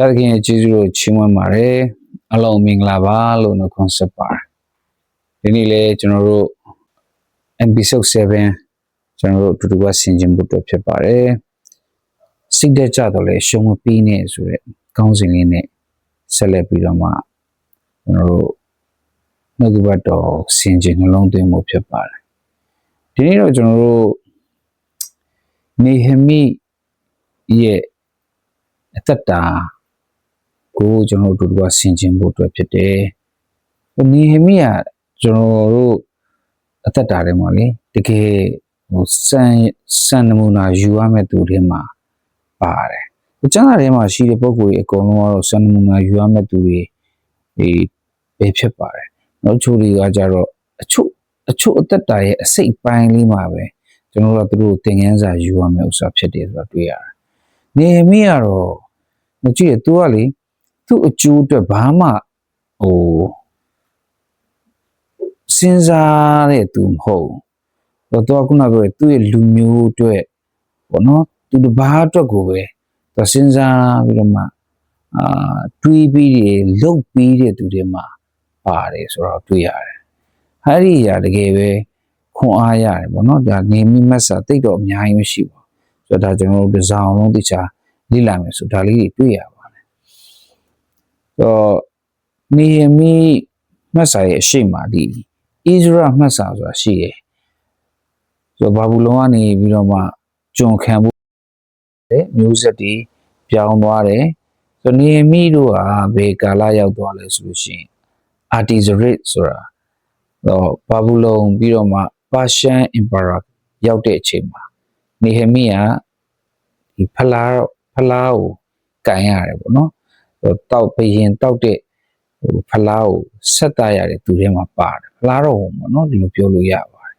ဖျားသခင်ရဲ့ကျေးဇူးတော်ချီးမွမ်းပါတယ်အလုံးမင်္ဂလာပါလို့နှုတ်ခွန်းဆက်ပါတယ်ဒီနေ့လေကျွန်တော်တို့ episode 7ကျွန်တော်တို့အတူတူကဆင်ခြင်ဖို့အတွက်ဖြစ်ပါတယ်စိတ်သက်ကြတော့လေရှုံးမပြီးနဲ့ဆိုရက်ကောင်းစဉ်လေးနဲ့ဆက်လက်ပြီးတော့မှကျွန်တော်တို့နှုတ်ကပတ်တော်ဆင်ခြင်နှလုံးသွင်းမှုဖြစ်ပါတယ်ဒီနေ့တော့ကျွန်တော်တို့နေဟမိရဲ့အသက်တာ ကိုကျွန်တော်တို့အတူတူကဆင်ခြင်ဖို့အတွက်ဖြစ်တယ်နေဟမိကကျွန်တော်တို့အသက်တာထဲမှာလေတကယ်ဟိုစံစံနမူနာယူရမယ့်သူတွေမှာပါတယ်။ကျမ်းစာထဲမှာရှိတဲ့ပုံကိုယ်ကြီးအကုန်လုံးကတော့စံနမူနာယူရမယ့်သူတွေဒီပဲဖြစ်ပါတယ်။နောက်ချို့တွေကကြတော့အချို့အချို့အသက်တာရဲ့အစိတ်ပိုင်းလေးမှာပဲကျွန်တော်တို့ကသူတို့သင်ခန်းစာယူရမယ့်ဥစ္စာဖြစ်တယ်ဆိုတာတွေ့ရတယ်။နေမိကတော့မကြည့်ရ तू ကလေ သူ့အကျိုးအတွက်ဘာမှဟိုစဉ်းစားတဲ့သူမဟုတ်ဘူးတော့ခုနကပြောတဲ့သူ့ရဲ့လူမျိုးအတွက်ပေါ့နော်သူတစ်ပါးအတွက်ကိုပဲသူစဉ်းစားပြီးတော့မှအာတွေးပြီးတွေလုတ်ပြီးတဲ့သူတွေမှာပါတယ်ဆိုတော့တွေ့ရတယ်။ဟာဒီရာတကယ်ပဲခွန်အားရတယ်ပေါ့နော်ဒါနေမိမတ်စာတိတ်တော့အများကြီးမရှိပါဘူး။ဆိုတော့ဒါကျွန်တော်တို့တစ်စောင်းလုံးတခြားလေ့လာမယ်ဆိုဒါလေးတွေတွေ့ရပါ တယ်။တော့နေမိမတ်စာရဲ့အရှိမဒီဣဇရာမှတ်စာဆိုတာရှိတယ်။ဆိုတော့ဘာဘူးလုံးကနေပြီးတော့မှကျွန်ခံဖို့တဲ့မျိုးဆက်တွေပြောင်းသွားတယ်။ဆိုတော့နေမိတို့ဟာဘယ်ကာလရောက်သွားလဲဆိုလို့ရှိရင် Artisarit ဆိုတာတော့ဘာဘူးလုံးပြီးတော့မှ Persian Emperor ရောက်တဲ့အချိန်မှာနေဟမိကဒီဖလားဖလားကိုကန်ရတယ်ပေါ့နော်။ တောက်ဘရင်တောက်တဲ့ဟိုဖလားကိုဆက်တရတဲ့သူထဲမှာပါတယ်ဖလားတော့ဟိုပေါ့နော်ဒီလိုပြောလို့ရပါတယ်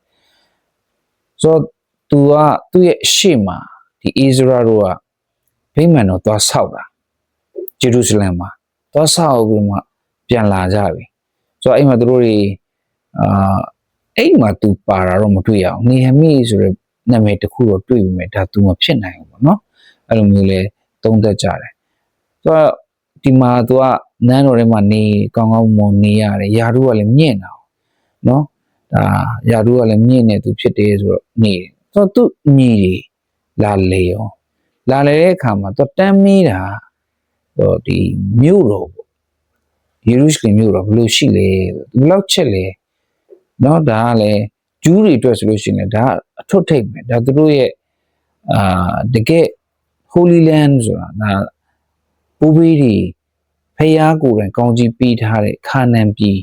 ဆိုတော့သူကသူ့ရဲ့ရှေ့မှာဒီဣဇရာတို့ကဗိမာန်တော်သွားဆောက်တာဂျေရုရှလင်မှာသွားဆောက်ပြီးမှပြန်လာကြပြီဆိုတော့အဲ့မှာသူတို့တွေအာအဲ့မှာသူပါတာတော့မတွေ့ရအောင်နေဟမိဆိုတဲ့နာမည်တစ်ခုတော့တွေ့ပြီမဲ့ဒါသူမဖြစ်နိုင်ဘူးပေါ့နော်အဲ့လိုမျိုးလဲသုံးသက်ကြတယ်ဆိုတော့ ဒီမှာသူကနန်းတော်ထဲမှာနေကောင်းကောင်းမွန်နေရတယ်ယာတို့ကလည်းမြင့်တာနော်ဒါယာတို့ကလည်းမြင့်နေသူဖြစ်တယ်ဆိုတော့နေတယ်ဆိုတော့သူညီတွေလာလေရောလာလေတဲ့အခါမှာသူတမ်းမီးတာဟိုဒီမြို့တော်ပေါ့ယေရုရှလင်မြို့တော်ဘယ်လိုရှိလဲဘယ်လောက်ချက်လဲနော်ဒါကလည်းဂျူးတွေအတွက်ဆိုလို့ရှိရင်ဒါအထွတ်ထိပ်ပဲဒါသူတို့ရဲ့အာတကယ် Holy Land ဆိုတာဒါ ပူပေးတွေဖျားကိုယ်တိုင်ကောင်းကြီးပေးထားတဲ့ခါနန်ပြည်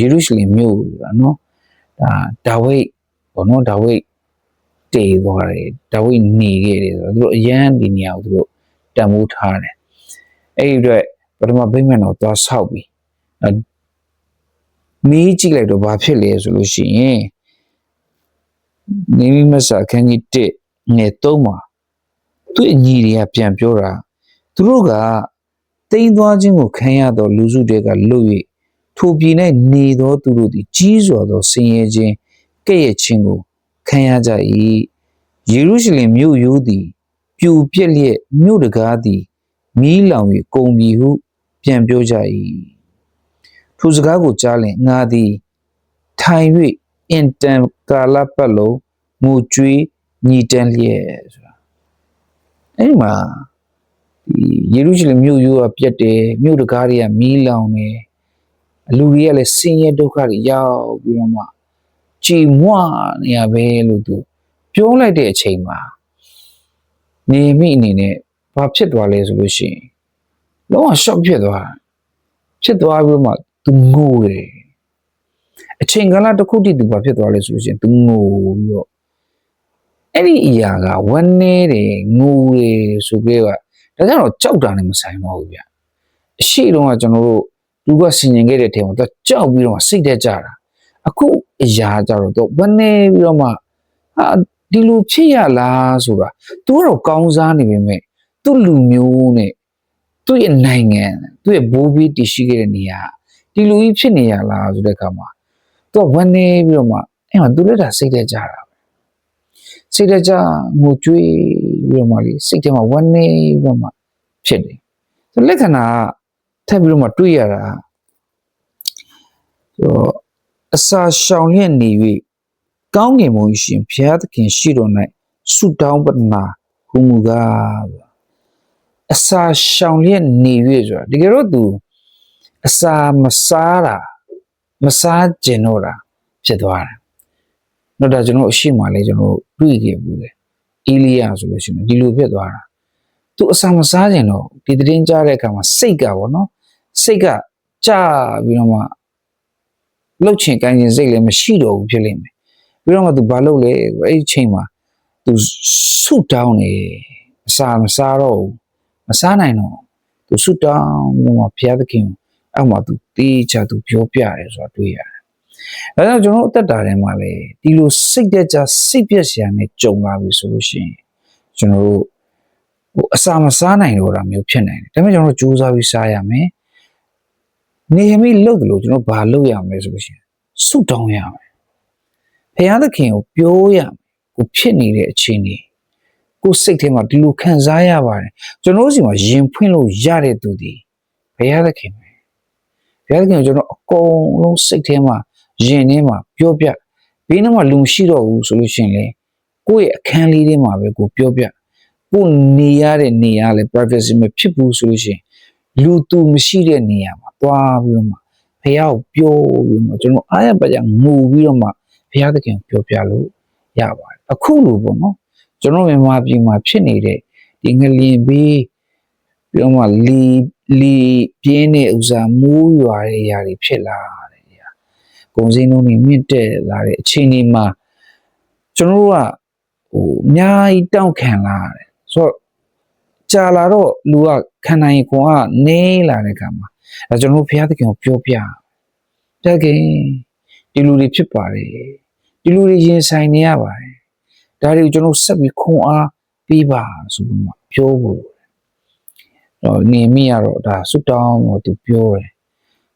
ယေရုရှလင်မြို့ဆိုတာနော်ဒါဒါဝိတ်ဘောနော်ဒါဝိတ်တည်သွားတယ်ဒါဝိတ်နေခဲ့တယ်ဆိုတော့သူတို့အရန်ဒီနေရာကိုသူတို့တန်ဖိုးထားတယ်အဲ့ဒီအတွက်ပထမဗိမာန်တော်သွားဆောက်ပြီးမီးကြည့်လိုက်တော့ဘာဖြစ်လဲဆိုလို့ရှိရင်နေမိမဆာခန်းကြီး1ငယ်3မှာသူ့အညီတွေကပြန်ပြောတာ သူတို့ကတိမ်သွားခြင်းကိုခံရသောလူစုတွေကလွတ်၍ထိုပြည်၌နေသောသူတို့သည်ကြီးစွာသောဆင်းရဲခြင်းကဲ့ရဲ့ခြင်းကိုခံရကြ၏ယေရုရှလင်မြို့ရိုးသည်ပြူပြက်လျက်မြို့တကားသည်မီးလောင်၍ကုန်ပြီဟုပြန်ပြောကြ၏ထိုစကားကိုကြားလျင်ငါသည်ထိုင်၍အင်တန်ကာလပတ်လုံးငိုကြွေးညီတန်းလျက်ဆိုတာအဲ့ဒီမှာဒီ ယေရုရှလင်မြို့ရိုးကပြက်တယ်မြို့တကားတွေကမီးလောင်တယ်လူတွေကလည်းဆင်းရဲဒုက္ခတွေရောက်ပြီးတော့မှကြည်မွနေရပဲလို့သူပြောလိုက်တဲ့အချိန်မှာနေမိအနေနဲ့ဘာဖြစ်သွားလဲဆိုလို့ရှိရင်လုံးဝ shock ဖြစ်သွားဖြစ်သွားပြီးတော့မှသူငိုတယ်အချိန်ကာလတစ်ခုတည်းသူဘာဖြစ်သွားလဲဆိုလို့ရှိရင်သူငိုပြီးတော့အဲ့ဒီအရာကဝမ်းနေတယ်ငိုတယ်ဆိုပြီးတော့ ဒါကြောင့်တော့ကြောက်တာနဲ့မဆိုင်တော့ဘူးဗျအရှိတုန်းကကျွန်တော်တို့လူကဆင်ញင်ခဲ့တဲ့ထဲမှာသူကြောက်ပြီးတော့စိတ်တက်ကြတာအခုအရာကြတော့သူဝမ်းနေပြီးတော့မှဟာဒီလိုဖြစ်ရလားဆိုတာသူကတော့ကောင်းစားနေပေမဲ့သူ့လူမျိုးနဲ့သူ့ရဲ့နိုင်ငံသူ့ရဲ့ဘိုးဘီတည်ရှိခဲ့တဲ့နေရာဒီလိုကြီးဖြစ်နေရလားဆိုတဲ့အခါမှာသူကဝမ်းနေပြီးတော့မှအဲ့မှာသူလည်းဒါစိတ်တက်ကြတာစိတ်တကြငိုကြွေး ပြီးတော့မှလေစိတ်ထဲမှာဝမ်းနေပြီးတော့မှဖြစ်တယ်လက္ခဏာကထပ်ပြီးတော့မှတွေးရတာဆိုတော့အစာရှောင်လျက်နေ၍ကောင်းကင်ဘုံရှင်ဘုရားသခင်ရှိတော်၌ဆုတောင်းပတနာဟူမူကားအစာရှောင်လျက်နေ၍ဆိုတာတကယ်တော့သူအစာမစားတာမစားကျင်တော့တာဖြစ်သွားတယ်။တော့ဒါကျွန်တော်အရှိမလေးကျွန်တော်တွေ့ခဲ့ဘူးလေ။ အေလီယာဆိုလို့ရှိရင်ဒီလိုဖြစ်သွားတာသူအစာမစားကြင်တော့ဒီတည်င်းကြားတဲ့အခါမှာစိတ်ကပေါ့နော်စိတ်ကကြပြီးတော့မှလှုပ်ချင်ကိုင်းချင်စိတ်လည်းမရှိတော့ဘူးဖြစ်လိမ့်မယ်ပြီးတော့မှသူဘာလုပ်လဲအဲ့ဒီချိန်မှာသူဆုတောင်းနေအစာမစားတော့ဘူးမစားနိုင်တော့သူဆုတောင်းပြီးတော့မှဘုရားသခင်အဲ့မှာသူတေးချသူပြောပြတယ်ဆိုတာတွေ့ရတယ် ဒါကြောင့်ကျွန်တော်တို့အသက်တာထဲမှာလေဒီလိုစိတ်တက်ကြစိတ်ပြက်စရာနဲ့ကြုံလာပြီဆိုလို့ရှိရင်ကျွန်တော်တို့ဟိုအစာမစားနိုင်တော့တာမျိုးဖြစ်နိုင်တယ်။ဒါပေမဲ့ကျွန်တော်တို့ကြိုးစားပြီးစားရမယ်။နေမိလုပ်တယ်လို့ကျွန်တော်ဘာလုပ်ရမလဲဆိုလို့ရှိရင်ဆုတောင်းရမယ်။ဘုရားသခင်ကိုပြောရမယ်။ကိုဖြစ်နေတဲ့အခြေအနေကိုစိတ်ထဲမှာဒီလိုခံစားရပါတယ်ကျွန်တော်တို့စီမှာရင်ဖွင့်လို့ရတဲ့သူဒီဘုရားသခင်ပဲဘုရားသခင်ကိုကျွန်တော်အကုန်လုံးစိတ်ထဲမှာ ရင်ထဲမှာပြောပြဘေးနားမှာလူမရှိတော့ဘူးဆိုလို့ရှိရင်လေကိုယ့်ရဲ့အခန်းလေးထဲမှာပဲကိုပြောပြကိုနေရတဲ့နေရာလေ privacy မဖြစ်ဘူးဆိုလို့ရှိရင်လူသူမရှိတဲ့နေရာမှာတွားပြီးတော့မှဘုရားကိုပြောပြီးတော့မှကျွန်တော်အားရပါကြငိုပြီးတော့မှဘုရားသခင်ကိုပြောပြလို့ရပါတယ်အခုလိုပေါ့နော်ကျွန်တော်မြန်မာပြည်မှာဖြစ်နေတဲ့ဒီငလျင်ဘေးပြီးတော့မှလီလီပြင်းတဲ့ဥစားမိုးရွာတဲ့ຢာတွေဖြစ်လာတယ်ຢာ။ ကုန်စည်နှုန်းတွေမြင့်တက်လာတဲ့အခြေအနေမှာကျွန်တော်တို့ကဟိုအများကြီးတောင့်ခံလာရတယ်။ဆိုတော့ကြာလာတော့လူကခံနိုင်ခွန်ကနေလာတဲ့ခါမှာအဲကျွန်တော်တို့ဘုရားသခင်ကိုပြောပြ။တကယ်ဒီလူတွေဖြစ်ပါတယ်။ဒီလူတွေရင်ဆိုင်နေရပါတယ်။ဒါတွေကိုကျွန်တော်ဆက်ပြီးခွန်အားပေးပါဆိုပြီးမှပြောဖို့တော့နေမိရတော့ဒါဆွတောင်းတော့သူပြောတယ်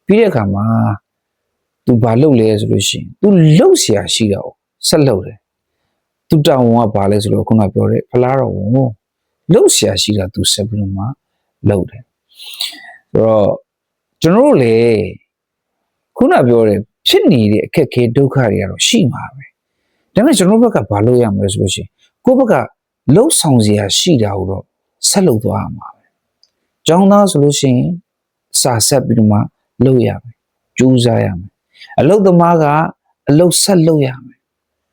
ပြီးတဲ့အခါမှာ သူဘာလုပ်လဲဆိုလို့ရှိရင်သူလှုပ်เสียရှိတာကိုဆက်လှုပ်တယ်သူတောင်းဝန်ကဘာလဲဆိုတော့ခုနပြောတယ်ဖလားတော်ဝန်လှုပ်เสียရှိတာသူဆက်ပြီးတော့မှလှုပ်တယ်ဆိုတော့ကျွန်တော်တို့လေခုနပြောတယ်ဖြစ်နေတဲ့အခက်အခဲဒုက္ခတွေကတော့ရှိမှာပဲ ဒါပေမဲ့ကျွန်တော်တို့ဘက်ကဘာလုပ်ရမလဲဆိုလို့ရှိရင်ကိုယ့်ဘက်ကလှုပ်ဆောင်စရာရှိတာကိုတော့ဆက်လုပ်သွားရမှာပဲ။ကျောင်းသားဆိုလို့ရှိရင်စာဆက်ပြီးတော့မှလုပ်ရမယ်။ကြိုးစားရမယ်။ အလုပ်သမားကအလုပ်ဆက်လုပ်ရမယ်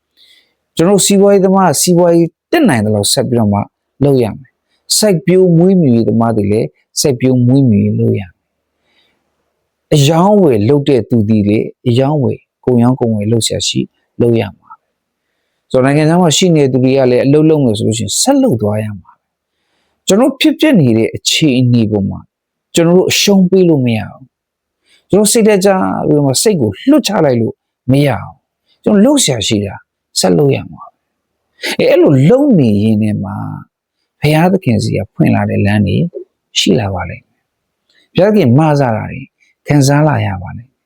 ။ကျွန်တော်စီးပွားရေးသမားကစီးပွားရေးတက်နိုင်တယ်လို့ဆက်ပြီးတော့မှလုပ်ရမယ်။စိုက်ပျိုးမွေးမြူရေးသမားတွေလည်းစိုက်ပျိုးမွေးမြူရေးလုပ်ရမယ်။အယောင်းဝယ်လုပ်တဲ့သူတွေလေအယောင်းဝယ်ကိုယ်ရောင်းကိုယ်ဝယ်လုပ်ဆရာရှိလုပ်ရမှာဆိုတော့နိုင်ငံခြားမှာရှိနေတဲ့သူတွေကလည်းအလုပ်လုပ်လို့ဆိုလို့ရှိရင်ဆက်လုပ်သွားရမှာပဲကျွန်တော်ဖြစ်ဖြစ်နေတဲ့အခြေအနေပုံမှာကျွန်တော်တို့အရှုံးပေးလို့မရအောင် ကျွန်တော်စိတ်တကြပြီးတော့မှစိတ်ကိုလွတ်ချလိုက်လို့မရအောင်ကျွန်တော်လှုပ်ရှားရှိတာဆက်လုပ်ရမှာပဲအဲအဲ့လိုလုံနေရင်းနဲ့မှာဘုရားသခင်စီကဖွင့်လာတဲ့လမ်းတွေရှိလာပါလိမ့်မယ်ဘုရားသခင်မဆာတာတွေခံစားလာရပါလိမ့်မယ်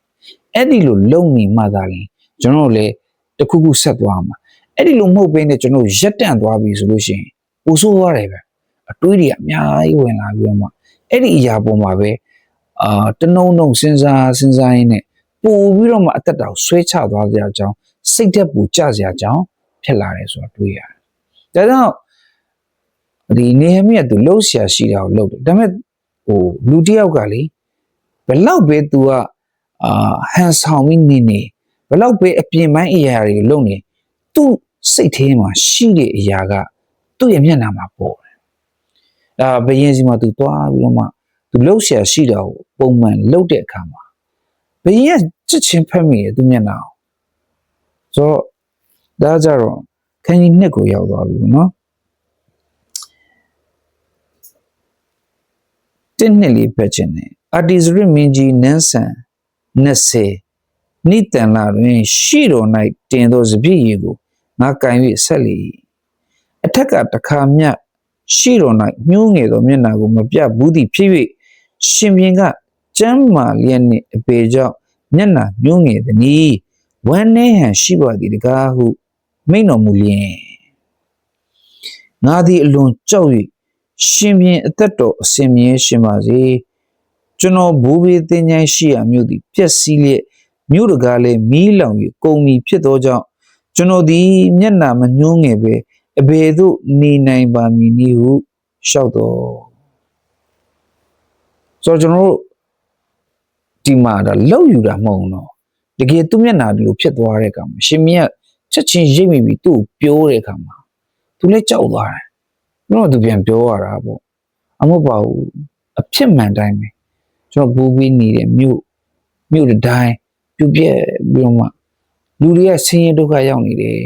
အဲ့ဒီလိုလုံနေမှသာလေကျွန်တော်တို့လည်းတစ်ခုခုဆက်သွားမှာအဲ့ဒီလိုမဟုတ်ဘဲနဲ့ကျွန်တော်တို့ရက်တန့်သွားပြီဆိုလို့ရှိရင်ပူဆိုးသွားတယ်ပဲအတွေးတွေကအများကြီးဝင်လာပြီးတော့မှအဲ့ဒီအရာပေါ်မှာပဲ အာတနှုံနှုံစဉ်းစားစဉ်းစားရင်းနဲ့ပူပြီးတော့မှအသက်တာကိုဆွဲချသွားကြအကြောင်းစိတ်သက်ပူကြစရာအကြောင်းဖြစ်လာတယ်ဆိုတာတွေးရတယ်ဒါကြောင့်ဒီနေဟမိကသူလှုပ်ရှားရှိတာကိုလှုပ်တယ်ဒါပေမဲ့ဟိုလူတစ်ယောက်ကလေဘယ်လောက်ပဲသူကအာဟန်ဆောင်ပြီးနေနေဘယ်လောက်ပဲအပြင်ပိုင်းအရာတွေကိုလုပ်နေသူ့စိတ်ထဲမှာရှိတဲ့အရာကသူ့ရဲ့မျက်နှာမှာပေါ်တယ်။ဒါဘယင်းစီမှာသူသွားပြီးတော့မှ သူလှုပ်ရှားရှိတာကိုပုံမှန်လှုပ်တဲ့အခါမှာဘယင်းကချစ်ချင်းဖက်မိတယ်သူ့မျက်နှာကို။ဆိုတော့ဒါကြတော့ခန်းကြီးနှစ်ကိုရောက်သွားပြီပေါ့နော်။တင်းနှစ်လေးဖက်ခြင်းနဲ့အာတီဇရစ်မင်းကြီးနန်းဆန်20နိတန်လာတွင်ရှေ့တော်၌တင်သောစပြည့်ရည်ကိုငါကင်၍ဆက်လေ၏အထက်ကတစ်ခါမြတ်ရှေ့တော်၌ညှိုးငယ်သောမျက်နှာကိုမပြဘူးသည်ဖြစ်၍ ရှင်ပြန်ကကျမ်းမာလျက်နှင့်အပေကြောင့်မျက်နှာညှိုးငယ်သည်။ဝမ်းနည်းဟန်ရှိပါသည်တကားဟုမိန့်တော်မူလျင်ငါသည်အလွန်ကြောက်၍ရှင်ပြန်အသက်တော်အစဉ်မြဲရှင်ပါစေကျွန်တော်ဘိုးဘေးတင်ချိုင်းရှိရာမြို့သည်ပျက်စီးလျက်မြို့တကားလည်းမီးလောင်၍ကုန်ပြီဖြစ်သောကြောင့်ကျွန်တော်သည်မျက်နှာမညှိုးငယ်ပဲအဘယ်သို့နေနိုင်ပါမည်နည်းဟုလျှောက်တော် ဆိုတော့ကျွန်တော်တို့ဒီမှာဒါလောက်ယူတာမဟုတ်ဘူးနော်တကယ်သူ့မျက်နှာဒီလိုဖြစ်သွားတဲ့အခါမှာရှင်မြတ်ချက်ချင်းရိပ်မိပြီးသူ့ကိုပြောတဲ့အခါမှာသူလည်းကြောက်သွားတယ်ဘယ်တော့သူပြန်ပြောရတာပေါ့အမဟုတ်ပါဘူးအဖြစ်မှန်တိုင်းပဲကျွန်တော်ဘူးပြီးနေတဲ့မြို့မြို့တစ်တိုင်းပြုတ်ပြက်ပြီးတော့မှလူတွေကဆင်းရဲဒုက္ခရောက်နေတယ်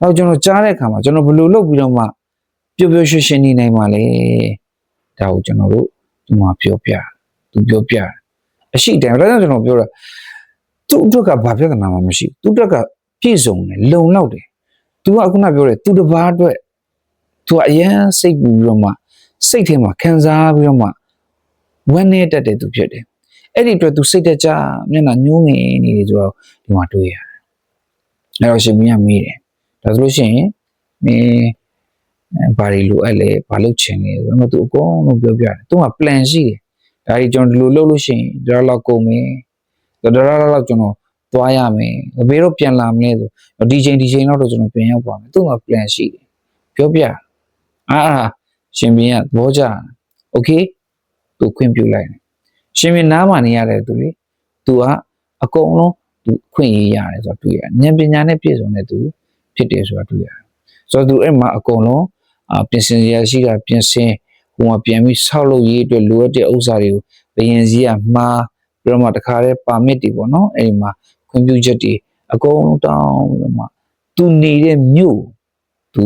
တော့ကျွန်တော်ကြားတဲ့အခါမှာကျွန်တော်ဘယ်လိုလုပ်ပြီးတော့မှပျော်ပျော်ရွှင်ရွှင်နေနိုင်မှာလဲဒါကိုကျွန်တော်တို့ ဒီမှာပြောပြသူပြောပြအရှိတယ်ဒါကြောင့်ကျွန်တော်ပြောတာသူ့အတွက်ကဘာပြဿနာမှမရှိဘူးသူ့အတွက်ကပြည့်စုံတယ်လုံလောက်တယ်သူကခုနပြောတယ်သူတစ်ပါးအတွက်သူကအရန်စိတ်ပူပြီးတော့မှစိတ်ထဲမှာခံစားပြီးတော့မှဝမ်းနေတတ်တယ်သူဖြစ်တယ်အဲ့ဒီအတွက်သူစိတ်တကြမျက်နှာညှိုးငယ်နေတယ်ဆိုတော့ဒီမှာတွေ့ရတယ်အဲ့တော့ရှင်မင်းကမေးတယ်ဒါဆိုလို့ရှိရင်မင်းအဲ ဘာတွေလိုအပ်လဲဘာလုပ်ချင်လဲဆိုတော့သူအကုန်လုံးပြောပြတယ်သူက plan ရှိတယ်ဒါကြီးကျွန်တော်ဒီလိုလုပ်လို့ရှိရင်ဒါတော့ကုန်မယ်ဒါတော့တော့ကျွန်တော်သွားရမယ်ဘယ်တော့ပြန်လာမလဲဆိုဒီချိန်ဒီချိန်တော့ကျွန်တော်ပြန်ရောက်ပါမယ်သူက plan ရှိတယ်ပြောပြအာအာရှင်မင်းကသဘောကျโอเคသူခွင့်ပြုလိုက်တယ်ရှင်မင်းနားမှနေရတယ်သူလေသူကအကုန်လုံးသူခွင့်ရရတယ်ဆိုတော့တွေ့ရတယ်ဉာဏ်ပညာနဲ့ပြည့်စုံတဲ့သူဖြစ်တယ်ဆိုတာတွေ့ရတယ်ဆိုတော့သူအဲ့မှာအကုန်လုံးအာ ပြင်ဆင်ရရှိတာပြင်ဆင်ဟိုမှာပြန်ပြီးဆောက်လုပ်ရေးအတွက်လိုအပ်တဲ့ဥစ္စာတွေကိုဘယင်ကြီးကမှားပြီးတော့မှတခါတည်းပါမစ်တွေပေါ့နော်အဲ့ဒီမှာခွင့်ပြုချက်တွေအကုန်လုံးတောင်းပြီးတော့မှသူနေတဲ့မြို့သူ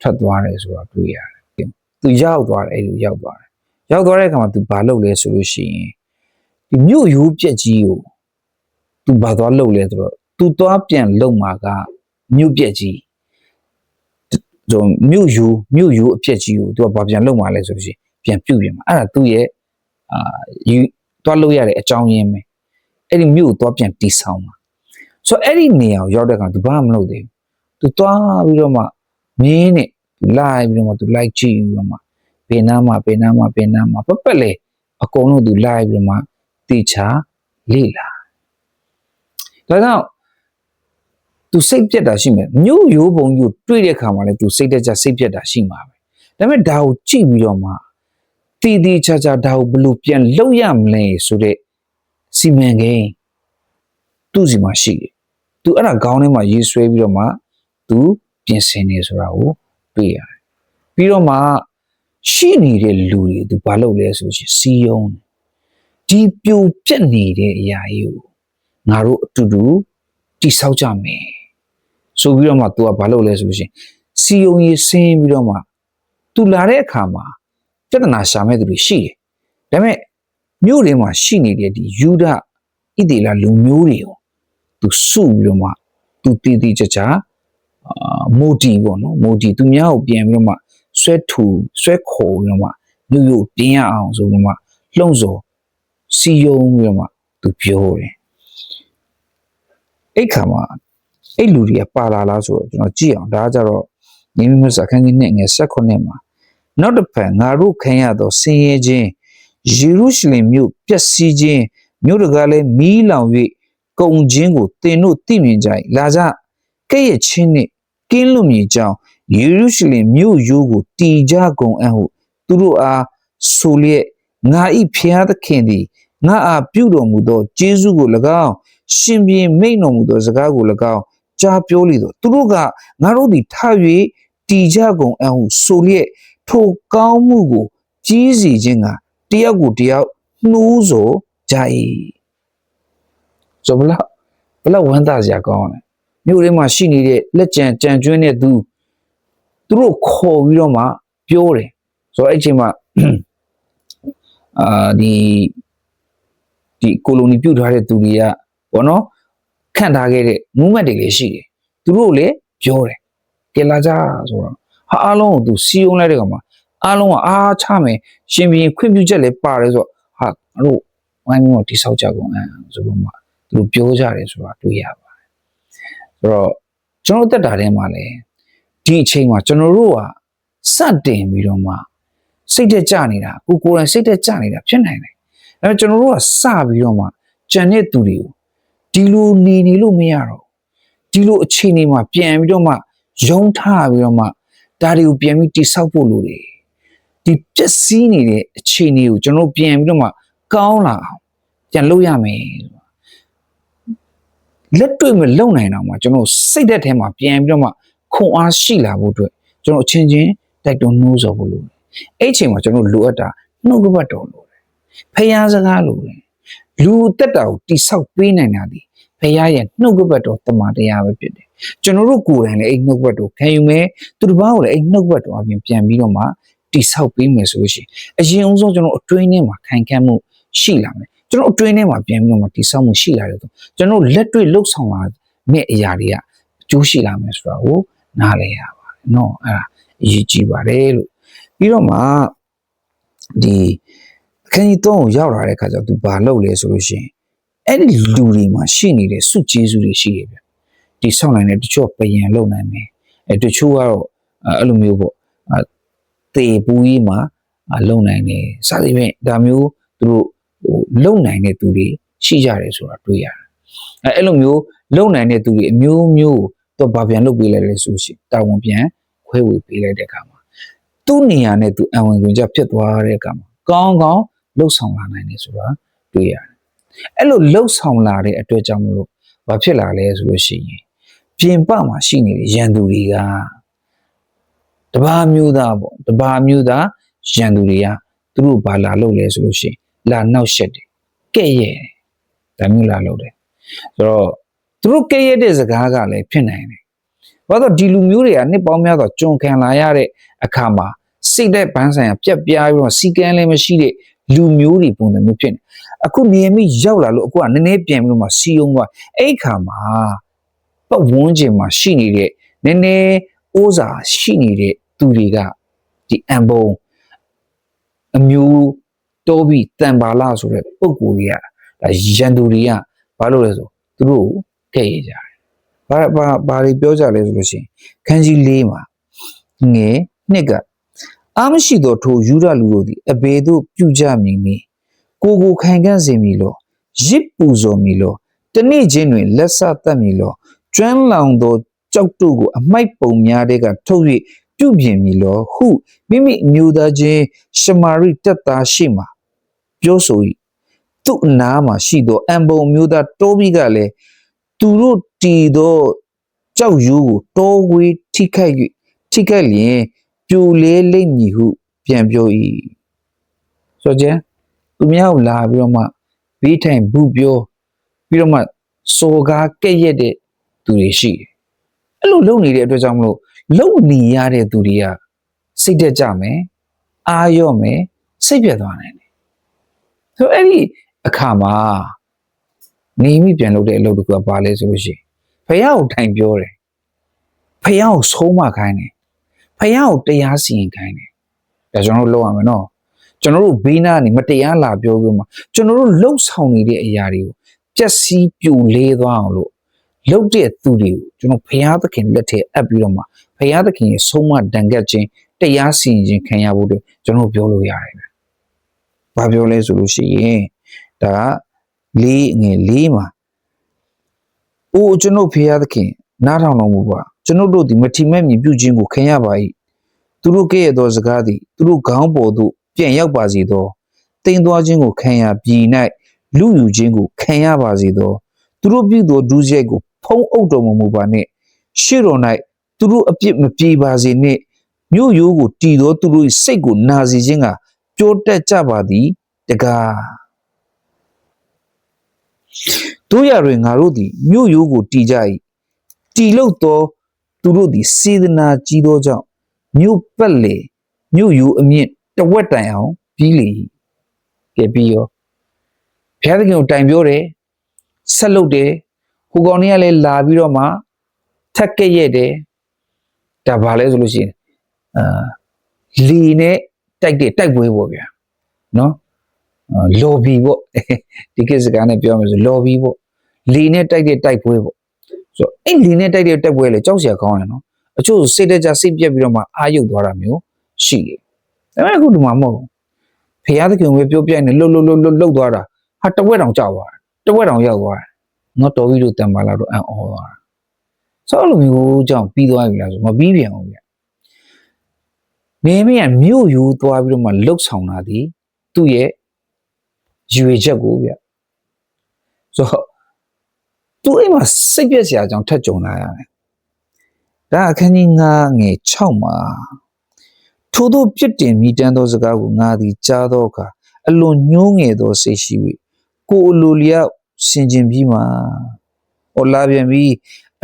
ထွက်သွားတယ်ဆိုတာတွေ့ရတယ်သူရောက်သွားတယ်အဲ့လိုရောက်သွားတယ်ရောက်သွားတဲ့အခါမှာသူဘာလုပ်လဲဆိုလို့ရှိရင်ဒီမြို့ရိုးပြက်ကြီးကိုသူဘာသွားလုပ်လဲဆိုတော့သူသွားပြန်လုံမှာကမြို့ပြက်ကြီး ဆိုမြို့ယူမြို့ယူအပြက်ကြီးကိုသူကဘာပြန်လုပ်မှာလဲဆိုလို့ရှိရင်ပြန်ပြုတ်ပြန်မှာအဲ့ဒါသူ့ရဲ့အာယူသွားလို့ရတဲ့အကြောင်းရင်းပဲအဲ့ဒီမြို့ကိုသွားပြန်တီဆောင်းမှာဆိုတော့အဲ့ဒီနေရာကိုရောက်တဲ့အခါသူဘာမှမလုပ်သေးဘူးသူသွားပြီးတော့မှမင်းနဲ့သူလိုက်ပြီးတော့မှသူလိုက်ကြည့်ပြီးတော့မှဘယ်နားမှာဘယ်နားမှာဘယ်နားမှာပက်ပက်လေအကုန်လုံးသူလိုက်ပြီးတော့မှတေချာလေ့လာဒါကြောင့် သူစိတ်ပြက်တာရှိမယ်မြို့ရိုးပုံကြီးကိုတွေ့တဲ့အခါမှာလည်းသူစိတ်တက်ကြစိတ်ပြက်တာရှိမှာပဲဒါပေမဲ့ဒါကိုကြည့်ပြီးတော့မှတည်တည်ချာချာဒါကိုဘယ်လိုပြန်လုပ်ရမလဲဆိုတဲ့စီမံကိန်းသူ့စီမှာရှိတယ်သူအဲ့ဒါခေါင်းထဲမှာရေးဆွဲပြီးတော့မှသူပြင်ဆင်နေဆိုတာကိုတွေ့ရတယ်ပြီးတော့မှရှိနေတဲ့လူတွေသူဘာလုပ်လဲဆိုရှင်စီယုံဒီပြိုပြက်နေတဲ့အရာကြီးကိုငါတို့အတူတူတိဆောက်ကြမယ် ဆိုပြီးတော့မှ तू ကဘာလုပ်လဲဆိုလို့ရှိရင်စီယုံရေးဆင်းပြီးတော့မှ तू လာတဲ့အခါမှာပြဿနာရှာမဲ့သူတွေရှိတယ်ဒါပေမဲ့မြို့တွေမှာရှိနေတဲ့ဒီယူဒဣတိလလူမျိုးတွေကို तू စုပြီးတော့မှ तू တည်တည်ကြကြအာမိုတီပေါ့နော်မိုတီသူများကိုပြန်ပြီးတော့မှဆွဲထူဆွဲခေါ်ပြီးတော့မှမြို့ရို့ပြင်းရအောင်ဆိုပြီးတော့မှလှုံ့ဆော်စီယုံပြီးတော့မှ तू ပြောတယ်အဲ့ခါမှာ အဲ့လူတွေကပါလာလားဆိုတော့ကျွန်တော်ကြည့်အောင်ဒါကကြတော့ညီမမျိုးစအခန်းကြီးနဲ့ငယ်၁၈မှာနောက်တစ်ဖက်ငါတို့ခံရသောဆင်းရဲခြင်းယေရုရှလင်မြို့ပျက်စီးခြင်းမြို့တကားလည်းမီးလောင်၍ကုန်ခြင်းကိုသင်တို့သိမြင်ကြ၏လာကြကဲ့ရဲ့ချင်းနှင့်ကင်းလွတ်မြေကြောင်းယေရုရှလင်မြို့ရိုးကိုတည်ကြကုန်အံ့ဟုသူတို့အားဆိုလျက်ငါဤဖျားသခင်သည်ငါအားပြုတော်မူသောကျေးဇူးကို၎င်းရှင်ဘင်မိန်တော်မူသောစကားကို၎င်း ကြားပြောလေတော့သူတို့ကငါတို့သည်ထ၍တည်ကြကုန်အံ့ဟုဆိုလျက်ထိုကောင်းမှုကိုကြီးစီခြင်းကတယောက်ကိုတယောက်နှိုးဆော်ကြ၏ဆိုဘလားဘလောက်ဝမ်းသာစရာကောင်းလဲမြို့ထဲမှာရှိနေတဲ့လက်ကြံကြံကျွင်းတဲ့သူသူတို့ခေါ်ပြီးတော့မှပြောတယ်ဆိုတော့အဲ့ချိန်မှာအာဒီဒီကိုလိုနီပြုတ်ထားတဲ့သူတွေကဘောနော် ခန့်ထားခဲ့တဲ့ movement တွေလည်းရှိတယ်သူတို့လည်းပြောတယ်ကဲလာကြဆိုတော့ဟာအားလုံးကိုသူစီးအောင်လိုက်တဲ့ကောင်မှာအားလုံးကအားချမယ်ရှင်ဘီရင်ခွင့်ပြုချက်လည်းပါတယ်ဆိုတော့ဟာငါတို့ဝိုင်းမျိုးတိဆောက်ကြကုန်အဲဆိုတော့မှသူတို့ပြောကြတယ်ဆိုတာတွေ့ရပါတယ်ဆိုတော့ကျွန်တော်တက်တာထဲမှာလည်းဒီအချိန်မှာကျွန်တော်တို့ကစတင်ပြီးတော့မှစိတ်တက်ကြနေတာကိုကိုယ်တိုင်စိတ်တက်ကြနေတာဖြစ်နိုင်တယ်အဲတော့ကျွန်တော်တို့ကစပြီးတော့မှကြံတဲ့သူတွေကို ဒီလိုနေနေလို့မရတော့ဘူးဒီလိုအခြေအနေမှာပြန်ပြီးတော့မှယုံထားပြီးတော့မှဒါတွေကိုပြန်ပြီးတိဆောက်ဖို့လိုတယ်ဒီပျက်စီးနေတဲ့အခြေအနေကိုကျွန်တော်တို့ပြန်ပြီးတော့မှကောင်းလာအောင်ပြန်လုပ်ရမယ်လက်တွေ့မလုံနိုင်တော့မှကျွန်တော်စိတ်သက်ထဲမှာပြန်ပြီးတော့မှခွန်အားရှိလာဖို့အတွက်ကျွန်တော်အချင်းချင်းတိုက်တွန်းနှိုးဆော်ဖို့လိုတယ်အဲ့အချိန်မှာကျွန်တော်လိုအပ်တာနှုတ်ကပတ်တော်လိုတယ်ဖျားစကားလိုတယ် လူတက်တာကိုတိဆောက်ပေးနိုင်တာဒီဖျားရဲ့နှုတ်ကပတ်တော်တမန်တရားပဲဖြစ်တယ်ကျွန်တော်တို့ကိုယ်တိုင်လည်းအဲ့နှုတ်ကပတ်တော်ခံယူမယ်သူတစ်ပါးကိုလည်းအဲ့နှုတ်ကပတ်တော်အပြင်ပြန်ပြီးတော့မှတိဆောက်ပေးမယ်ဆိုလို့ရှိရင်အရင်အဆုံးကျွန်တော်အတွင်းထဲမှာခိုင်ခန့်မှုရှိလာမယ်ကျွန်တော်အတွင်းထဲမှာပြန်ပြီးတော့မှတိဆောက်မှုရှိလာတယ်ဆိုကျွန်တော်လက်တွေ့လှုပ်ဆောင်လာတဲ့အရာတွေကကျိုးရှိလာမယ်ဆိုတာကိုနားလည်ရပါတယ်เนาะအဲ့ဒါအရေးကြီးပါတယ်လို့ပြီးတော့မှဒီအ ခန်းကြီး3ကိုရောက်လာတဲ့အခါကျတော့သူဘာလုပ်လဲဆိုလို့ရှိရင်အဲ့ဒီလူတွေမှာရှိနေတဲ့စုကျေးဇူးတွေရှိတယ်ဗျဒီဆောက်နိုင်တဲ့တချို့ပယံလုံနိုင်မယ်အဲတချို့ကတော့အဲ့လိုမျိုးပေါ့အဲတေပူကြီးမှာလုံနိုင်တယ်စသဖြင့်ဒါမျိုးသူတို့ဟိုလုံနိုင်တဲ့သူတွေရှိကြတယ်ဆိုတာတွေ့ရတယ်အဲအဲ့လိုမျိုးလုံနိုင်တဲ့သူတွေအမျိုးမျိုးတော့ဗာပြန်လုပ်ပေးလိုက်လဲဆိုလို့ရှိရင်တာဝန်ပြန်ခွဲဝေပေးလိုက်တဲ့အခါမှာသူ့နေရာနဲ့သူအဝင်ခွင့်ကြဖြစ်သွားတဲ့အခါမှာကောင်းကောင်း လှုပ်ဆောင်လာနိုင်တယ်ဆိုတာတွေ့ရတယ်။အဲ့လိုလှုပ်ဆောင်လာတဲ့အတွက်ကြောင့်မလို့ဘာဖြစ်လာလဲဆိုလို့ရှိရင်ပြင်ပမှာရှိနေတဲ့ရန်သူတွေကတဘာမျိုးသားပေါ့တဘာမျိုးသားရန်သူတွေကသူတို့ဘာလာလုပ်လဲဆိုလို့ရှိရင်လာနောက်ရှက်တယ်ကဲ့ရဲ့တယ်ဒါမျိုးလာလုပ်တယ်ဆိုတော့သူတို့ကဲ့ရဲ့တဲ့စကားကလည်းဖြစ်နိုင်တယ်ဘာလို့ဒီလူမျိုးတွေကနှစ်ပေါင်းများစွာကြုံခံလာရတဲ့အခါမှာစိတ်တဲ့ဘန်းဆိုင်ရာပြက်ပြားပြီးတော့စီကန်းလည်းမရှိတဲ့ လူမျိုးတွေပုံစံမျိုးဖြစ်နေအခုနေမိရောက်လာလို့အခုကနည်းနည်းပြန်ပြီးတော့မှစီယုံသွားအဲ့ခါမှာပတ်ဝန်းကျင်မှာရှိနေတဲ့နည်းနည်းအိုးစာရှိနေတဲ့သူတွေကဒီအံပုံအမျိုးတောပြီးတန်ပါလာဆိုတဲ့ပုံကိုယ်တွေကဒါရန်သူတွေကဘာလို့လဲဆိုသူတို့ကိုကဲ့ရကြတယ်ဘာဘာဘာတွေပြောကြလဲဆိုလို့ရှိရင်ခန်းကြီး၄မှာငယ်နှစ်က အာမရှိသောထိုယူရလူတို့သည်အဘေတို့ပြုကြမည်နီကိုကိုခိုင်ခန့်စေမည်လောရစ်ပူဇော်မည်လောတနေ့ချင်းတွင်လက်ဆတတ်မည်လောကျွမ်းလောင်သောကြောက်တို့ကိုအမိုက်ပုံများတဲ့ကထုတ်၍ပြုပြင်မည်လောဟုမိမိအမျိုးသားချင်းရှမာရိတက်သားရှိမှပြောဆို၏သူ့အနားမှာရှိသောအံပုံအမျိုးသားတိုးပြီးကလည်းသူတို့တီသောကြောက်ရိုးကိုတောဝေးထိခိုက်၍ထိခိုက်လျင် ပြိုလဲလိမ့်မည်ဟုပြန်ပြော၏ဆိုကြသူများကိုလာပြီးတော့မှဘေးထိုင်ဘူးပြောပြီးတော့မှစော်ကားကဲ့ရဲ့တဲ့သူတွေရှိတယ်အဲ့လိုလုပ်နေတဲ့အတွက်ကြောင့်မလို့လုံနေရတဲ့သူတွေကစိတ်တက်ကြမယ်အာရော့မယ်စိတ်ပြတ်သွားနိုင်တယ်ဆိုတော့အဲ့ဒီအခါမှာနေမိပြန်လုပ်တဲ့အလုပ်တစ်ခုကဘာလဲဆိုလို့ရှိရင်ဖះကိုထိုင်ပြောတယ်ဖះကိုဆုံးမခိုင်းတယ် ဖះကိုတရားစီရင်ခိုင်းတယ်ဒါကျွန်တော်တို့လုပ်ရမယ်နော်ကျွန်တော်တို့ဘေးနားနေမတရားလာပြောပြီးမှကျွန်တော်တို့လှုပ်ဆောင်နေတဲ့အရာတွေကိုပျက်စီးပြိုလဲသွားအောင်လို့လှုပ်တဲ့သူတွေကိုကျွန်တော်ဘုရားသခင်လက်ထဲအပ်ပြီးတော့မှဘုရားသခင်ရဲ့ဆုံးမတန်ခတ်ခြင်းတရားစီရင်ခြင်းခံရဖို့အတွက်ကျွန်တော်ပြောလို့ရတယ်ပဲ။ဘာပြောလဲဆိုလို့ရှိရင်ဒါကလေးငယ်လေးမှာအိုးကျွန်တော်ဘုရားသခင်နားထောင်တော်မူပါ ကျွန်တော်တို့ဒီမထီမဲ့မြင်ပြုခြင်းကိုခံရပါ၏သူတို့ကဲ့ရဲ့သောစကားသည်သူတို့ခေါင်းပေါ်သို့ပြန်ရောက်ပါစေသောတိမ်သွားခြင်းကိုခံရပြည်၌လူယူခြင်းကိုခံရပါစေသောသူတို့ပြုသောဒုစရိုက်ကိုဖုံးအုပ်တော်မမူပါနှင့်ရှေ့တော်၌သူတို့အပြစ်မပြေပါစေနှင့်မြို့ရိုးကိုတည်သောသူတို့၏စိတ်ကိုနာစေခြင်းကကြိုးတက်ကြပါသည်တကားတို့ရတွင်ငါတို့သည်မြို့ရိုးကိုတည်ကြ၏တည်လို့သော သူတို့သည်စေတနာကြီးသောကြောင့်မြို့ပတ်လေမြို့ရိုးအမြင့်တဝက်တိုင်အောင်ပြီးလေ၏ကဲပြီးရောဘုရားသခင်ကိုတိုင်ပြောတယ်ဆက်လုပ်တယ်ဟိုကောင်တွေကလည်းလာပြီးတော့မှထက်ကဲ့ရဲ့တယ်ဒါဘာလဲဆိုလို့ရှိရင်အာလီနဲ့တိုက်တဲ့တိုက်ပွဲပေါ့ဗျာနော်လော်ဘီပေါ့ဒီကိစ္စကနဲ့ပြောမယ်ဆိုလော်ဘီပေါ့လီနဲ့တိုက်တဲ့တိုက်ပွဲပေါ့ ဆိုတော့အဲ့လီနဲ့တိုက်တဲ့တိုက်ပွဲလေကြောက်စရာကောင်းတယ်နော်အချို့စိတ်တကြစိတ်ပြက်ပြီးတော့မှအာရုပ်သွားတာမျိုးရှိတယ်ဒါပေမဲ့အခုဒီမှာမဟုတ်ဘူးဖရာသခင်ပဲပြောပြနေလှုပ်လှုပ်လှုပ်လှုပ်လှုပ်သွားတာဟာတဝက်တောင်ကြောက်သွားတယ်တဝက်တောင်ရောက်သွားတယ်နော်တော်ပြီလို့တန်ပါလာတော့အံ့ဩသွားတာဆိုတော့အဲ့လိုမျိုးကြောင့်ပြီးသွားပြီလားဆိုမပြီးပြန်ဘူးဗျမင်းမင်းကမြို့ယူသွားပြီးတော့မှလှုပ်ဆောင်တာဒီသူ့ရဲ့ရွေချက်ကိုဗျဆိုတော့ သူအိမ်မှာစိတ်ပြက်စရာအကြောင်းထပ်ကြုံလာရတယ်ဒါအခန်းကြီး9ငယ်6မှာထို့သောပြစ်တင်မိတမ်းသောစကားကိုငါသည်ကြားသောအခါအလွန်ညှိုးငယ်သောစိတ်ရှိ၍ကိုယ်အလိုလျောက်ဆင်ခြင်ပြီးမှဟောလာပြန်ပြီး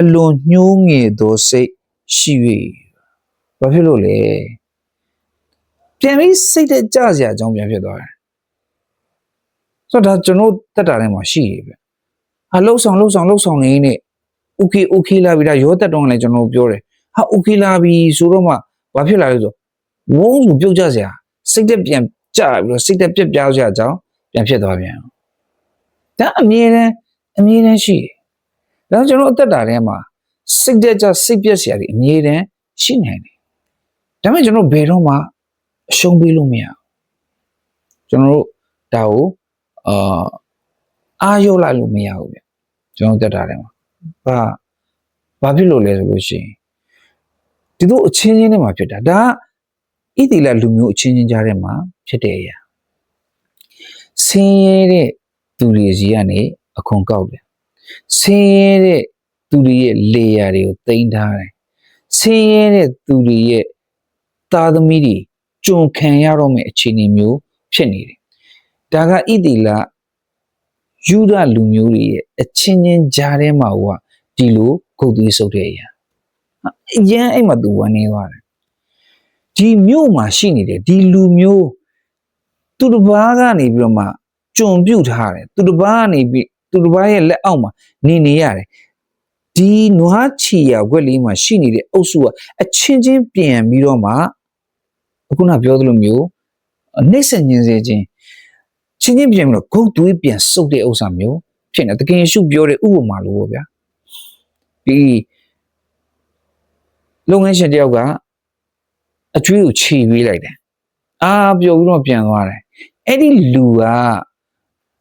အလွန်ညှိုးငယ်သောစိတ်ရှိ၍ဘာဖြစ်လို့လဲပြန်ပြီးစိတ်တက်ကြစရာအကြောင်းပြန်ဖြစ်သွားတယ်ဆိုတော့ဒါကျွန်တော်တက်တာထဲမှာရှိတယ်ဗျ ဟာလှုပ်ဆောင်လှုပ်ဆောင်လှုပ်ဆောင်နေနေ okay okay လာပြီဒါရောတက်တော့လည်းကျွန်တော်ပြောတယ်ဟာ okay လာပြီဆိုတော့မှဘာဖြစ်လာလဲဆိုဝုန်းဆိုပြုတ်ကြစရာစိတ်တက်ပြန်ကြပြီးတော့စိတ်တက်ပြက်ပြားစရာအကြောင်းပြန်ဖြစ်သွားပြန်ဒါအမြဲတမ်းအမြဲတမ်းရှိတယ်ဒါကျွန်တော်အသက်တာထဲမှာစိတ်တက်ကြစိတ်ပြက်စရာတွေအမြဲတမ်းရှိနေတယ်ဒါပေမဲ့ကျွန်တော်ဘယ်တော့မှအရှုံးပေးလို့မရဘူးကျွန်တော်တို့ဒါကိုအာအာရုံလိုက်လို့မရဘူးဗျ ကျွန်တော်တက်တာထဲမှာဘာဘာဖြစ်လို့လဲဆိုလို့ရှိရင်ဒီတို့အချင်းချင်းတွေမှာဖြစ်တာဒါကဣတိလလူမျိုးအချင်းချင်းကြားထဲမှာဖြစ်တဲ့အရာဆင်းရဲတဲ့သူတွေစီကနေအခွန်ကောက်တယ်ဆင်းရဲတဲ့သူတွေရဲ့လေယာတွေကိုတင်ထားတယ်ဆင်းရဲတဲ့သူတွေရဲ့သားသမီးတွေကြုံခံရတော့မယ့်အခြေအနေမျိုးဖြစ်နေတယ်ဒါကဣတိလ ယူဒလူမျိုးတွေရဲ့အချင်းချင်းကြားထဲမှာဟိုကဒီလိုဂုတ်သွေးဆုပ်တဲ့အရာအရန်အဲ့မှာသူဝင်နေသွားတယ်ဒီမြို့မှာရှိနေတဲ့ဒီလူမျိုးသူတစ်ပါးကနေပြီးတော့မှကြုံပြုတ်ထားတယ်သူတစ်ပါးကနေပြီးသူတစ်ပါးရဲ့လက်အောက်မှာနေနေရတယ်ဒီနွားချီရခွက်လေးမှာရှိနေတဲ့အုပ်စုကအချင်းချင်းပြန်ပြီးတော့မှအခုနပြောသလိုမျိုးနှိမ့်ဆက်ညင်စေခြင်း ချင်းချင်းပြန်ပြီးတော့ဂုတ်သွေးပြန်စုပ်တဲ့ဥစ္စာမျိုးဖြစ်နေတကယ်ရှုပြောတဲ့ဥပမာလိုပေါ့ဗျာဒီလုပ်ငန်းရှင်တယောက်ကအကျွေးကိုခြေပေးလိုက်တယ်အာပျော်ပြီးတော့ပြန်သွားတယ်အဲ့ဒီလူက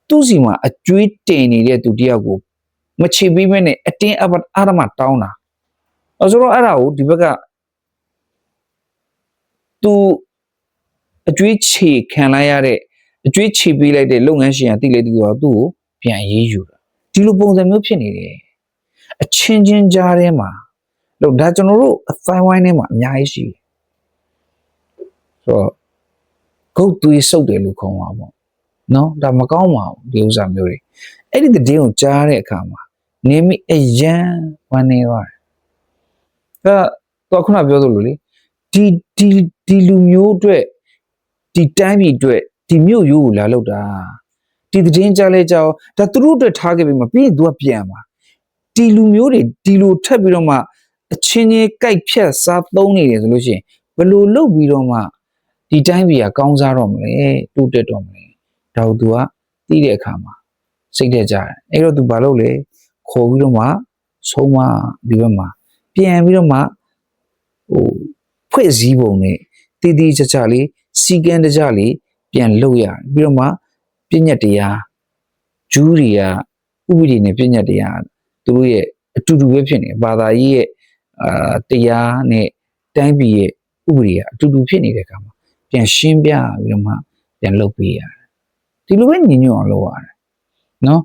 သူ့စီမှာအကျွေးတင်နေတဲ့သူတယောက်ကိုမခြေပေးမဲနဲ့အတင်းအပအာရမတောင်းတာအဲဆိုတော့အဲ့ဒါကိုဒီဘက်ကသူအကျွေးခြေခံလိုက်ရတဲ့ အကျွေးခြေပေးလိုက်တဲ့လုပ်ငန်းရှင်ကတိလိုက်သူကသူ့ကိုပြန်ရေးယူတာဒီလိုပုံစံမျိုးဖြစ်နေတယ်အချင်းချင်းကြားထဲမှာလို့ဒါကျွန်တော်တို့အတိုင်းဝိုင်းထဲမှာအများကြီးရှိတယ်ဆိုတော့ဂုတ်သွေးစုပ်တယ်လို့ခေါ်မှာပေါ့နော်ဒါမကောင်းပါဘူးဒီဥစ္စာမျိုးတွေအဲ့ဒီတည်င်းကိုကြားတဲ့အခါမှာနေမိအယံဝမ်းနေသွားတယ်အဲတော့ခုနပြောသလိုလေဒီဒီဒီလူမျိုးအတွက်ဒီတိုင်းပြည်အတွက် ဒီမြို့ရိုးကိုလာလောက်တာဒီတည်င်းကြားလဲကြောက်ဒါသူတို့အတွက်ထားခဲ့ပြီမပြီးရင် तू ကပြန်ပါဒီလူမျိုးတွေဒီလိုထပ်ပြီးတော့မှအချင်းချင်းကြိုက်ဖြတ်စားသုံးနေတယ်ဆိုလို့ရှိရင်ဘယ်လိုလုပ်ပြီးတော့မှဒီတိုင်းပြည်ကကောင်းစားတော့မလဲတိုးတက်တော့မလဲဒါကို तू ကသိတဲ့အခါမှာစိတ်တက်ကြတယ်အဲ့တော့ तू ဘာလုပ်လဲခေါ်ပြီးတော့မှဆုံးမဒီဘက်မှာပြန်ပြီးတော့မှဟိုဖွဲ့စည်းပုံနဲ့တည်တည်ကြကြလေးစီကံတကြလေး ပြန်လုပ်ရပြီးတော့မှပြည့်ညက်တရားဂျူးတွေကဥပဒေနဲ့ပြည့်ညက်တရားသူတို့ရဲ့အတူတူပဲဖြစ်နေဘာသာရေးရဲ့အာတရားနဲ့တိုင်းပြည်ရဲ့ဥပဒေကအတူတူဖြစ်နေတဲ့အခါမှာပြန်ရှင်းပြပြီးတော့မှပြန်လုပ်ပေးရတယ်ဒီလိုပဲညီညွတ်အောင်လုပ်ရတယ်နော်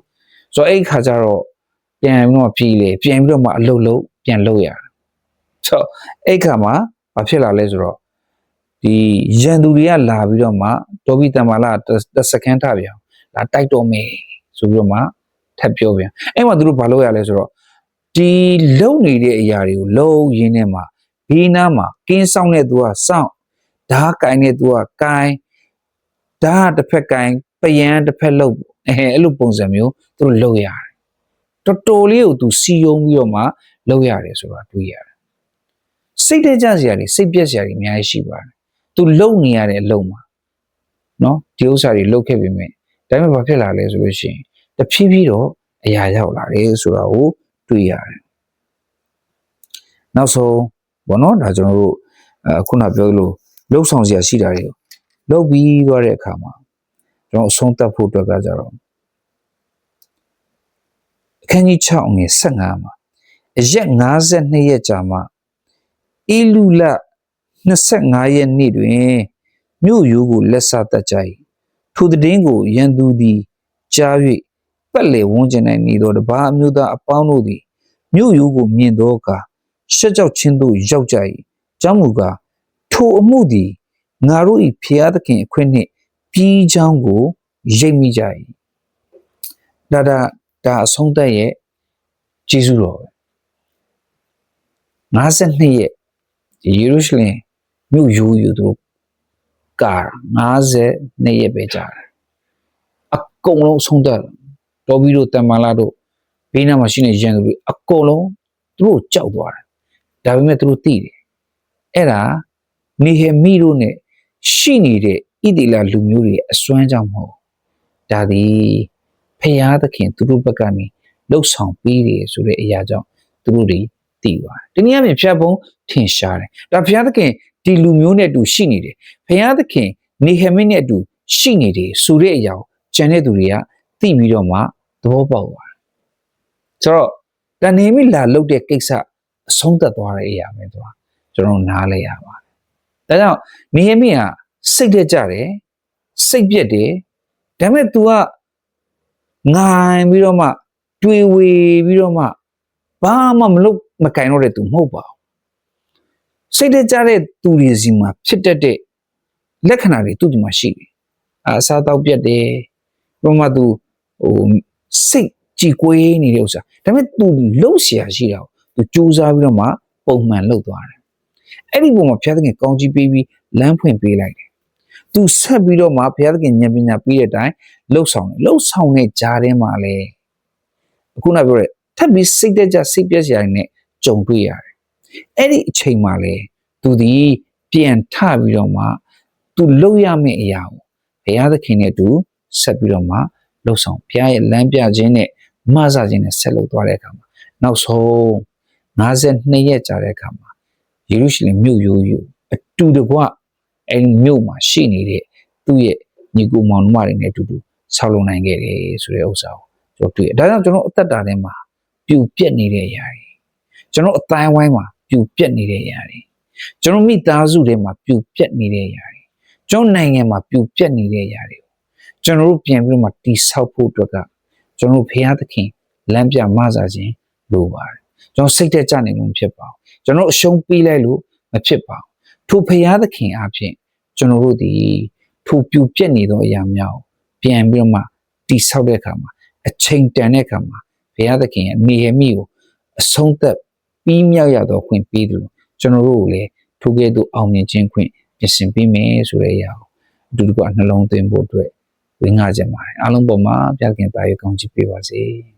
ဆိုတော့အဲ့ခါကျတော့ပြန်ပြီးတော့ပြည်လေပြန်ပြီးတော့မှအလုပ်လုပ်ပြန်လုပ်ရတယ်ဆိုတော့အဲ့ခါမှာဘာဖြစ်လာလဲဆိုတော့ ဒီရန်သူတွေကလာပြီးတော့မှဒေါ်ဘီတန်မာလာတစ်စက္ကန့်ထပြန်လာတိုက်တော့မယ်ဆိုပြီးတော့မှထပ်ပြောပြန်အဲ့မှာသူတို့ဘာလုပ်ရလဲဆိုတော့ဒီလုံနေတဲ့အရာတွေကိုလုံရင်းနဲ့မှာဒီနားမှာကင်းဆောင်တဲ့သူကစောင့်ဓာတ်ကင်တဲ့သူကကင်ဓာတ်တစ်ဖက်ကင်ပယံတစ်ဖက်လုံအဲအဲ့လိုပုံစံမျိုးသူတို့လုံရတယ်တော်တော်လေးကိုသူစီယုံပြီးတော့မှလုံရတယ်ဆိုတာတွေ့ရတယ်စိတ်တကြစရာတွေစိတ်ပြက်စရာတွေအများကြီးရှိပါတယ် သူလုံနေရတဲ့အလုံမှာနော်ဒီဥစ္စာတွေလုတ်ခဲ့ပြီမဲ့ဒါပေမဲ့ဘာဖြစ်လာလဲဆိုလို့ရှိရင်တဖြည်းဖြည်းတော့အရာရောက်လာတယ်ဆိုတာကိုတွေ့ရတယ်နောက်ဆုံးဘောနော်ဒါကျွန်တော်တို့အခုနပြောသလိုလှုပ်ဆောင်စရာရှိတာတွေကိုလုပ်ပြီးသွားတဲ့အခါမှာကျွန်တော်အဆုံးသတ်ဖို့အတွက်ကကြတော့အခန်းကြီး6ငွေ15မှာအရက်52ရက်ကြာမှအီလူလ 25ရက်နေ့တွင်မြို့ရိုးကိုလက်ဆတတ်ကြ၏ထိုတဲ့င်းကိုရန်သူသည်ကြား၍ပတ်လေဝန်းကျင်၌နေသောတပါးအမျိုးသားအပေါင်းတို့သည်မြို့ရိုးကိုမြင်သောအခါရှက်ကြောက်ခြင်းသို့ရောက်ကြ၏ကြောင့်မူကားထိုအမှုသည်ငါတို့၏ဖျားသခင်အခွင့်နှင့်ပြီးချောင်းကိုရိပ်မိကြ၏ဒါဒါဒါအဆုံးသက်ရဲ့ကျေးဇူးတော်ပဲ52ရက်ယေရုရှလင် မြို့ရိုးယူသူတို့ကာ52ရက်ပဲကြာတယ်အကုန်လုံးအဆုံးသက်တယ်တော်ပြီးတော့တမန်လာတို့ဘေးနားမှာရှိနေရန်သူတွေအကုန်လုံးသူတို့ကြောက်သွားတယ်ဒါပေမဲ့သူတို့သိတယ်အဲ့ဒါနေဟေမိတို့ ਨੇ ရှိနေတဲ့ဣတိလလူမျိုးတွေအစွမ်းကြောင့်မဟုတ်ဒါသည်ဖရာသခင်သူတို့ဘက်ကနေလှုပ်ဆောင်ပေးတယ်ဆိုတဲ့အရာကြောင့်သူတို့တွေ သိပါတယ်ဒီနေ့အပြင်ဖြတ်ပုံထင်ရှားတယ်ဒါဖရာသခင်ဒီလူမျိုးနဲ့အတူရှိနေတယ်ဖရာသခင်နေဟမိနဲ့အတူရှိနေတယ်ဆိုတဲ့အရာကိုကျန်တဲ့သူတွေကသိပြီးတော့မှသဘောပေါက်သွားတယ်ဆိုတော့တန်နေမိလာလုတ်တဲ့ကိစ္စအဆုံးသတ်သွားတဲ့အရာပဲသူကကျွန်တော်နားလဲရပါတယ်ဒါကြောင့်နေဟမိကစိတ်တက်ကြတယ်စိတ်ပြက်တယ်ဒါပေမဲ့ तू ကငိုင်ပြီးတော့မှတွေဝေပြီးတော့မှဘာမှမလုပ် မကင်တော့တဲ့သူမဟုတ်ပါဘူးစိတ်တကြတဲ့သူတွေစီမှာဖြစ်တတ်တဲ့လက္ခဏာတွေသူ့ဒီမှာရှိတယ်အာစားတော့ပြတ်တယ်ဘာမှသူဟိုစိတ်ကြည်ကွေးနေတဲ့ဥစ္စာဒါပေမဲ့သူလှုပ်ရှားရှိတာကိုသူစူးစမ်းပြီးတော့မှပုံမှန်လှုပ်သွားတယ်အဲ့ဒီပုံမှာဘုရားသခင်ကောင်းကြီးပေးပြီးလမ်းဖွင့်ပေးလိုက်တယ်သူဆက်ပြီးတော့မှဘုရားသခင်ဉာဏ်ပညာပေးတဲ့အတိုင်းလှုပ်ဆောင်တယ်လှုပ်ဆောင်တဲ့ကြားထဲမှာလည်းအခုနပြောတဲ့ထပ်ပြီးစိတ်တက်ကြစိတ်ပြက်စရာတွေနဲ့ ကြုံတွေ့ရတယ်အဲ့ဒီအချိန်မှာလဲသူဒီပြန်ထပြီးတော့မှသူလှုပ်ရမယ့်အရာကိုဘုရားသခင်နဲ့သူဆက်ပြီးတော့မှလှုပ်ဆောင်ဘုရားရဲ့လမ်းပြခြင်းနဲ့မဆခြင်းနဲ့ဆက်လုပ်သွားတဲ့အခါမှာနောက်ဆုံး52ရက်ကြာတဲ့အခါမှာယေရုရှလင်မြို့ရိုးရိုးအတူတကွအဲ့ဒီမြို့မှာရှိနေတဲ့သူ့ရဲ့ညီကိုမောင်နှမတွေနဲ့အတူတူဆောက်လုပ်နိုင်ခဲ့တယ်ဆိုတဲ့ဥစ္စာကိုကျွန်တော်တွေ့တယ်ဒါကြောင့်ကျွန်တော်အသက်တာထဲမှာပြူပြက်နေတဲ့အရာတွေ ကျွန်တော်အတိုင်းဝိုင်းမှာပြူပြက်နေတဲ့အရာတွေကျွန်တော်မိသားစုထဲမှာပြူပြက်နေတဲ့အရာတွေကျွန်တော်နိုင်ငံမှာပြူပြက်နေတဲ့အရာတွေကိုကျွန်တော်တို့ပြန်ပြီးတော့မှတိဆောက်ဖို့အတွက်ကကျွန်တော်တို့ဖရာသခင်လမ်းပြမဆာခြင်းလိုပါတယ်ကျွန်တော်စိတ်သက်ကြနေလို့မဖြစ်ပါဘူးကျွန်တော်အရှုံးပေးလိုက်လို့မဖြစ်ပါဘူးထိုဖရာသခင်အဖြစ်ကျွန်တော်တို့ဒီထိုပြူပြက်နေသောအရာများကိုပြန်ပြီးတော့မှတိဆောက်တဲ့အခါမှာအချိန်တန်တဲ့အခါမှာဘုရားသခင်ရဲ့နေရမိကိုအဆုံးသက် ပြီးမြောက်ရတော့ခွင့်ပေးတယ်လို့ကျွန်တော်တို့ကိုလည်းထိုကဲ့သို့အောင်မြင်ခြင်းခွင့်ပြင်ဆင်ပေးမယ်ဆိုတဲ့အရာကိုအတူတူကနှလုံးသွင်းဖို့အတွက်ဝေငှကြပါတယ်အားလုံးပေါ်မှာဘုရားခင်တာရကောင်းချီးပေးပါစေ။